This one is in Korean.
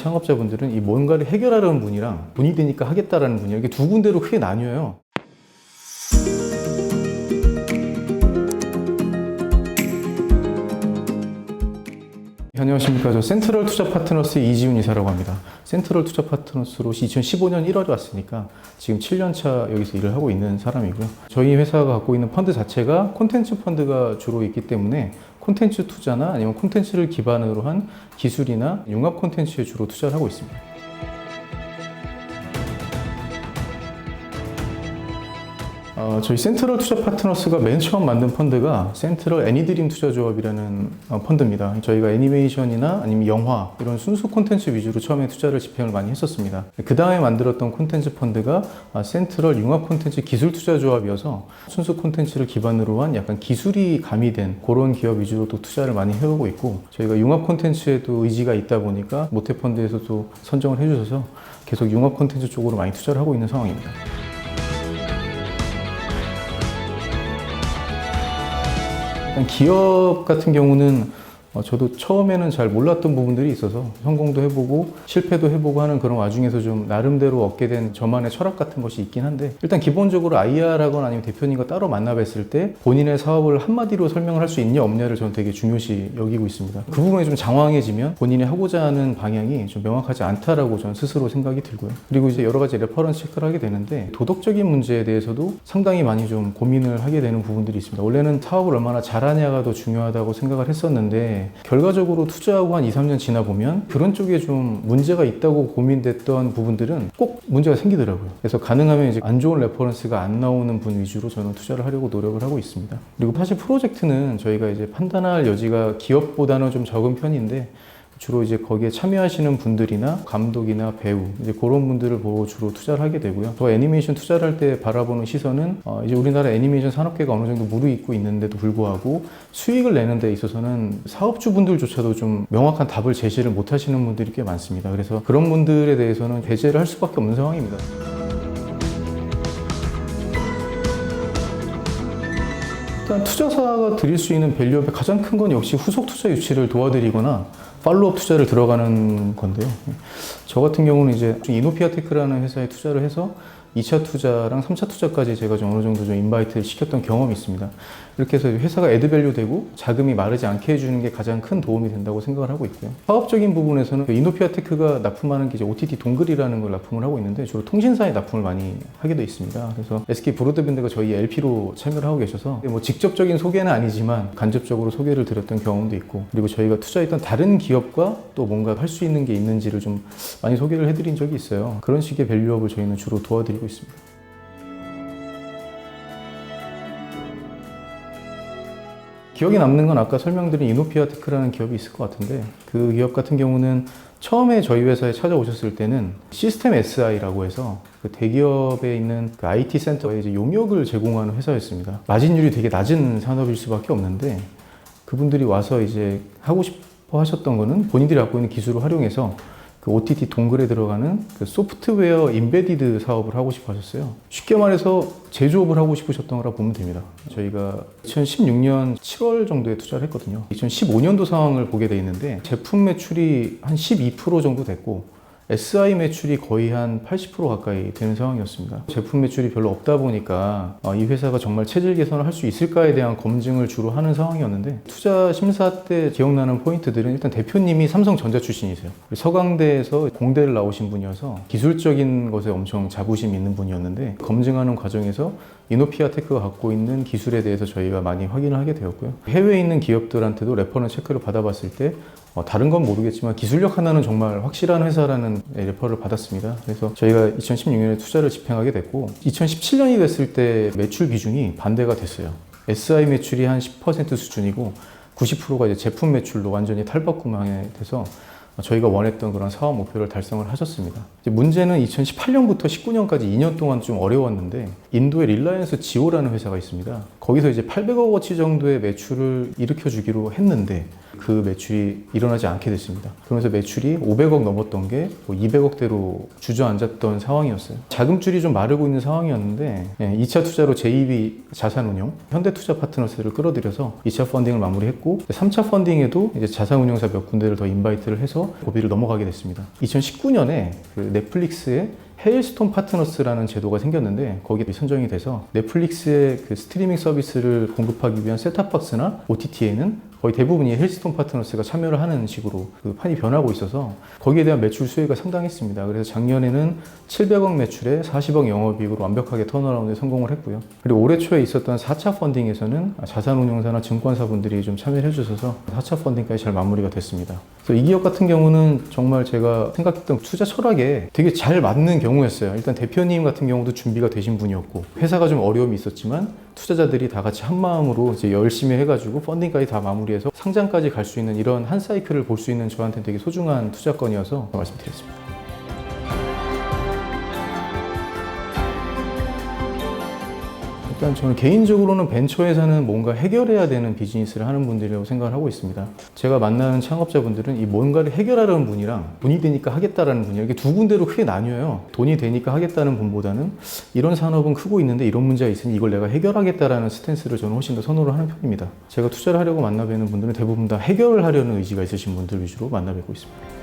창업자분들은 이 뭔가를 해결하려는 분이랑 돈이 되니까 하겠다라는 분이 이렇게 두 군데로 크게 나뉘어요. 안녕하십니까. 저 센트럴 투자 파트너스 이지훈 이사라고 합니다. 센트럴 투자 파트너스로 2015년 1월에 왔으니까 지금 7년 차 여기서 일을 하고 있는 사람이고요. 저희 회사가 갖고 있는 펀드 자체가 콘텐츠 펀드가 주로 있기 때문에 콘텐츠 투자나 아니면 콘텐츠를 기반으로 한 기술이나 융합 콘텐츠에 주로 투자를 하고 있습니다. 어, 저희 센트럴 투자 파트너스가 맨 처음 만든 펀드가 센트럴 애니드림 투자조합이라는 어, 펀드입니다. 저희가 애니메이션이나 아니면 영화 이런 순수 콘텐츠 위주로 처음에 투자를 집행을 많이 했었습니다. 그 다음에 만들었던 콘텐츠 펀드가 아, 센트럴 융합 콘텐츠 기술 투자조합이어서 순수 콘텐츠를 기반으로 한 약간 기술이 가미된 그런 기업 위주로 또 투자를 많이 해오고 있고 저희가 융합 콘텐츠에도 의지가 있다 보니까 모태펀드에서도 선정을 해주셔서 계속 융합 콘텐츠 쪽으로 많이 투자를 하고 있는 상황입니다. 기업 같은 경우는 어, 저도 처음에는 잘 몰랐던 부분들이 있어서 성공도 해보고 실패도 해보고 하는 그런 와중에서 좀 나름대로 얻게 된 저만의 철학 같은 것이 있긴 한데 일단 기본적으로 IR하거나 아니면 대표님과 따로 만나 뵀을 때 본인의 사업을 한마디로 설명을 할 수 있냐 없냐를 저는 되게 중요시 여기고 있습니다. 그 부분에 좀 장황해지면 본인이 하고자 하는 방향이 좀 명확하지 않다라고 저는 스스로 생각이 들고요. 그리고 이제 여러 가지 레퍼런스 체크를 하게 되는데 도덕적인 문제에 대해서도 상당히 많이 좀 고민을 하게 되는 부분들이 있습니다. 원래는 사업을 얼마나 잘하냐가 더 중요하다고 생각을 했었는데 결과적으로 투자하고 한 2, 3년 지나 보면 그런 쪽에 좀 문제가 있다고 고민됐던 부분들은 꼭 문제가 생기더라고요. 그래서 가능하면 이제 안 좋은 레퍼런스가 안 나오는 분 위주로 저는 투자를 하려고 노력을 하고 있습니다. 그리고 사실 프로젝트는 저희가 이제 판단할 여지가 기업보다는 좀 적은 편인데 주로 이제 거기에 참여하시는 분들이나 감독이나 배우 이제 그런 분들을 보고 주로 투자를 하게 되고요. 또 애니메이션 투자를 할 때 바라보는 시선은 어 이제 우리나라 애니메이션 산업계가 어느 정도 무르익고 있는데도 불구하고 수익을 내는 데 있어서는 사업주분들조차도 좀 명확한 답을 제시를 못 하시는 분들이 꽤 많습니다. 그래서 그런 분들에 대해서는 배제를 할 수밖에 없는 상황입니다. 일단 투자사가 드릴 수 있는 밸류업의 가장 큰 건 역시 후속 투자 유치를 도와드리거나 팔로업 투자를 들어가는 건데요. 저 같은 경우는 이제 이노피아테크라는 회사에 투자를 해서 2차 투자랑 3차 투자까지 제가 좀 어느 정도 좀 인바이트를 시켰던 경험이 있습니다. 이렇게 해서 회사가 애드밸류 되고 자금이 마르지 않게 해주는 게 가장 큰 도움이 된다고 생각을 하고 있고요. 사업적인 부분에서는 그 이노피아 테크가 납품하는 게 이제 OTT 동글이라는 걸 납품을 하고 있는데 주로 통신사에 납품을 많이 하게 돼 있습니다. 그래서 SK 브로드밴드가 저희 LP로 참여를 하고 계셔서 뭐 직접적인 소개는 아니지만 간접적으로 소개를 드렸던 경험도 있고 그리고 저희가 투자했던 다른 기업과 또 뭔가 할 수 있는 게 있는지를 좀 많이 소개를 해드린 적이 있어요. 그런 식의 밸류업을 저희는 주로 도와드리고 있습니다. 기억에 남는 건 아까 설명드린 이노피아테크라는 기업이 있을 것 같은데 그 기업 같은 경우는 처음에 저희 회사에 찾아오셨을 때는 시스템 SI라고 해서 그 대기업에 있는 그 IT 센터에 이제 용역을 제공하는 회사였습니다. 마진율이 되게 낮은 산업일 수밖에 없는데 그분들이 와서 이제 하고 싶어 하셨던 거는 본인들이 갖고 있는 기술을 활용해서 그 OTT 동글에 들어가는 그 소프트웨어 인베디드 사업을 하고 싶어 하셨어요. 쉽게 말해서 제조업을 하고 싶으셨던 거라 보면 됩니다. 저희가 2016년 7월 정도에 투자를 했거든요. 2015년도 상황을 보게 돼 있는데 제품 매출이 한 12% 정도 됐고 SI 매출이 거의 한 80% 가까이 되는 상황이었습니다. 제품 매출이 별로 없다 보니까 어, 이 회사가 정말 체질 개선을 할 수 있을까에 대한 검증을 주로 하는 상황이었는데 투자 심사 때 기억나는 포인트들은 일단 대표님이 삼성전자 출신이세요. 서강대에서 공대를 나오신 분이어서 기술적인 것에 엄청 자부심 있는 분이었는데 검증하는 과정에서 이노피아 테크가 갖고 있는 기술에 대해서 저희가 많이 확인을 하게 되었고요. 해외에 있는 기업들한테도 레퍼런스 체크를 받아봤을 때 어, 다른 건 모르겠지만 기술력 하나는 정말 확실한 회사라는 레퍼를 받았습니다. 그래서 저희가 2016년에 투자를 집행하게 됐고 2017년이 됐을 때 매출 비중이 반대가 됐어요. SI 매출이 한 10% 수준이고 90%가 이제 제품 매출로 완전히 탈바꿈하게 돼서 저희가 원했던 그런 사업 목표를 달성을 하셨습니다. 문제는 2018년부터 19년까지 2년 동안 좀 어려웠는데 인도에 릴라이언스 지오라는 회사가 있습니다. 거기서 이제 800억 워치 정도의 매출을 일으켜 주기로 했는데 그 매출이 일어나지 않게 됐습니다. 그러면서 매출이 500억 넘었던 게 200억대로 주저앉았던 상황이었어요. 자금줄이 좀 마르고 있는 상황이었는데 2차 투자로 JB 자산운용, 현대투자 파트너스를 끌어들여서 2차 펀딩을 마무리했고 3차 펀딩에도 이제 자산운용사 몇 군데를 더 인바이트를 해서 고비를 넘어가게 됐습니다. 2019년에 그 넷플릭스의 헤일스톤 파트너스라는 제도가 생겼는데 거기에 선정이 돼서 넷플릭스의 그 스트리밍 서비스를 공급하기 위한 셋탑박스나 OTT에는 거의 대부분이 헬스톤 파트너스가 참여를 하는 식으로 그 판이 변하고 있어서 거기에 대한 매출 수혜가 상당했습니다. 그래서 작년에는 700억 매출에 40억 영업이익으로 완벽하게 턴어라운드에 성공을 했고요. 그리고 올해 초에 있었던 4차 펀딩에서는 자산운용사나 증권사분들이 좀 참여를 해주셔서 4차 펀딩까지 잘 마무리가 됐습니다. 그래서 이 기업 같은 경우는 정말 제가 생각했던 투자 철학에 되게 잘 맞는 경우였어요. 일단 대표님 같은 경우도 준비가 되신 분이었고 회사가 좀 어려움이 있었지만 투자자들이 다 같이 한 마음으로 이제 열심히 해가지고 펀딩까지 다 마무리해서 상장까지 갈 수 있는 이런 한 사이클을 볼 수 있는 저한테 되게 소중한 투자건이어서 말씀드렸습니다. 일단 저는 개인적으로는 벤처 회사는 뭔가 해결해야 되는 비즈니스를 하는 분들이라고 생각을 하고 있습니다. 제가 만나는 창업자분들은 이 뭔가를 해결하려는 분이랑 돈이 되니까 하겠다라는 분이 이렇게 두 군데로 크게 나뉘어요. 돈이 되니까 하겠다는 분보다는 이런 산업은 크고 있는데 이런 문제가 있으니 이걸 내가 해결하겠다라는 스탠스를 저는 훨씬 더 선호를 하는 편입니다. 제가 투자를 하려고 만나뵈는 분들은 대부분 다 해결을 하려는 의지가 있으신 분들 위주로 만나뵙고 있습니다.